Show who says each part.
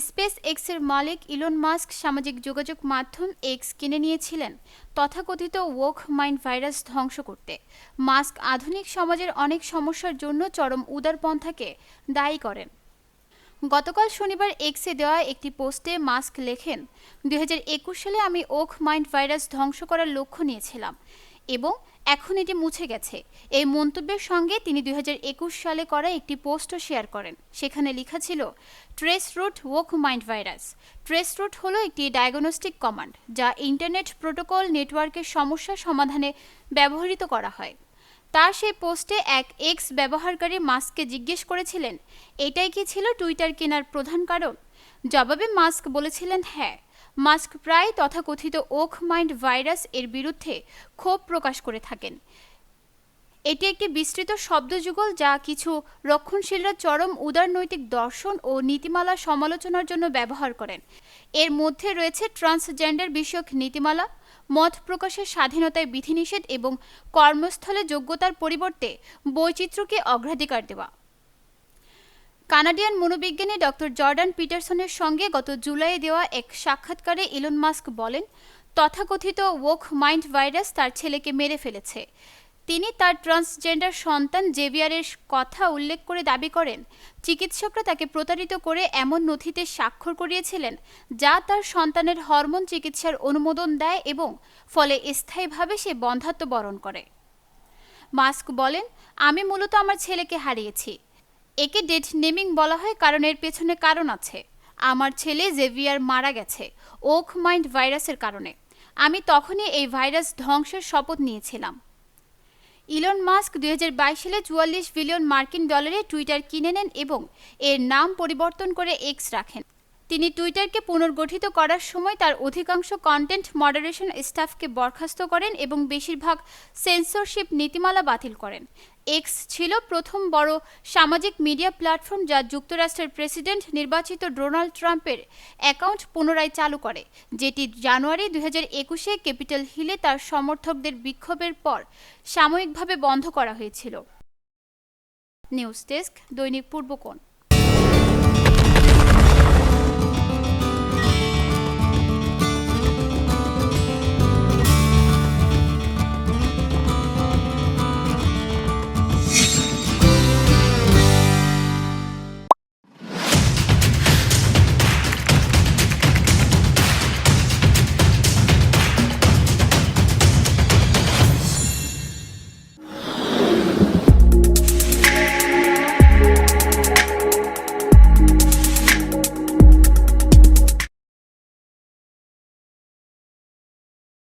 Speaker 1: Space এক্সের মালিক Elon Musk সামাজিক যোগাযোগ মাধ্যম এক্স কিনে নিয়েছিলেন, তথাকথিত ওয়াক মাইন্ড ভাইরাস ধ্বংস করতে। মাস্ক আধুনিক সমাজের অনেক সমস্যার জন্য চরম উদারপন্থাকে দায়ী করেন। গতকাল শনিবার এক্সে দেওয়া একটি পোস্টে মাস্ক লেখেন, দুই হাজার একুশ সালে আমি ওক মাইন্ড ভাইরাস ধ্বংস করার লক্ষ্য নিয়েছিলাম। এবং এখন এটি মুছে গেছে। এই মন্তব্যের সঙ্গে তিনি দুই হাজার একুশ সালে করা একটি পোস্টও শেয়ার করেন। সেখানে লেখা ছিল, trace route oak mind virus. Trace route হলো একটি ডায়াগনস্টিক কমান্ড, যা ইন্টারনেট প্রোটোকল নেটওয়ার্কের সমস্যা সমাধানে ব্যবহৃত করা হয়। তার সেই পোস্টে এক এক্স ব্যবহারকারী মাস্ককে জিজ্ঞেস করেছিলেন, এটাই কি ছিল টুইটার কেনার প্রধান কারণ? জবাবে মাস্ক বলেছিলেন হ্যাঁ। মাস্ক প্রায় তথাকথিত ওক মাইন্ড ভাইরাস এর বিরুদ্ধে ক্ষোভ প্রকাশ করে থাকেন। এটি একটি বিস্তৃত শব্দযুগল যা কিছু রক্ষণশীলরা চরম উদারনৈতিক দর্শন ও নীতিমালা সমালোচনার জন্য ব্যবহার করেন। এর মধ্যে রয়েছে ট্রান্সজেন্ডার বিষয়ক নীতিমালা, মত প্রকাশের স্বাধীনতায় বিধিনিষেধ এবং কর্মস্থলে যোগ্যতার পরিবর্তে বৈচিত্র্যকে অগ্রাধিকার দেওয়া। কানাডিয়ান মনোবিজ্ঞানী ডক্টর জর্ডান পিটারসনের সঙ্গে গত জুলাইয়ে দেওয়া এক সাক্ষাৎকারে ইলন মাস্ক বলেন, তথাকথিত ওক মাইন্ড ভাইরাস তার ছেলেকে মেরে ফেলেছে। তিনি তার ট্রান্সজেন্ডার সন্তান জেভিয়ারের কথা উল্লেখ করে দাবি করেন, চিকিৎসকরা তাকে প্রতারিত করে এমন নথিতে স্বাক্ষর করিয়েছিলেন, যা তার সন্তানের হরমোন চিকিৎসার অনুমোদন দেয় এবং ফলে স্থায়ীভাবে সে বন্ধাত্ম বরণ করে। মাস্ক বলেন, আমি মূলত আমার ছেলেকে হারিয়েছি। একে ডেট নেমিং বলা হয় কারণ এর পেছনে কারণ আছে। আমার ছেলে জেভিয়ার মারা গেছে, ওক মাইন্ড ভাইরাসের কারণে। আমি তখনই এই ভাইরাস ধ্বংসের শপথ নিয়েছিলাম। ইলন মাস্ক দুই হাজার বাইশ সালে চুয়াল্লিশ বিলিয়ন মার্কিন ডলারে টুইটার কিনে নেন এবং এর নাম পরিবর্তন করে এক্স রাখেন। তিনি টুইটারকে পুনর্গঠিত করার সময় তার অধিকাংশ কন্টেন্ট মডারেশন স্টাফকে বরখাস্ত করেন এবং বেশিরভাগ সেন্সরশিপ নীতিমালা বাতিল করেন। এক্স ছিল প্রথম বড় সামাজিক মিডিয়া প্ল্যাটফর্ম যা যুক্তরাষ্ট্রের প্রেসিডেন্ট নির্বাচিত ডোনাল্ড ট্রাম্পের অ্যাকাউন্ট পুনরায় চালু করে, যেটি জানুয়ারি দুই হাজার একুশে ক্যাপিটাল হিলে তার সমর্থকদের বিক্ষোভের পর সাময়িকভাবে বন্ধ করা হয়েছিল। নিউজ ডেস্ক দৈনিক পূর্বকোণ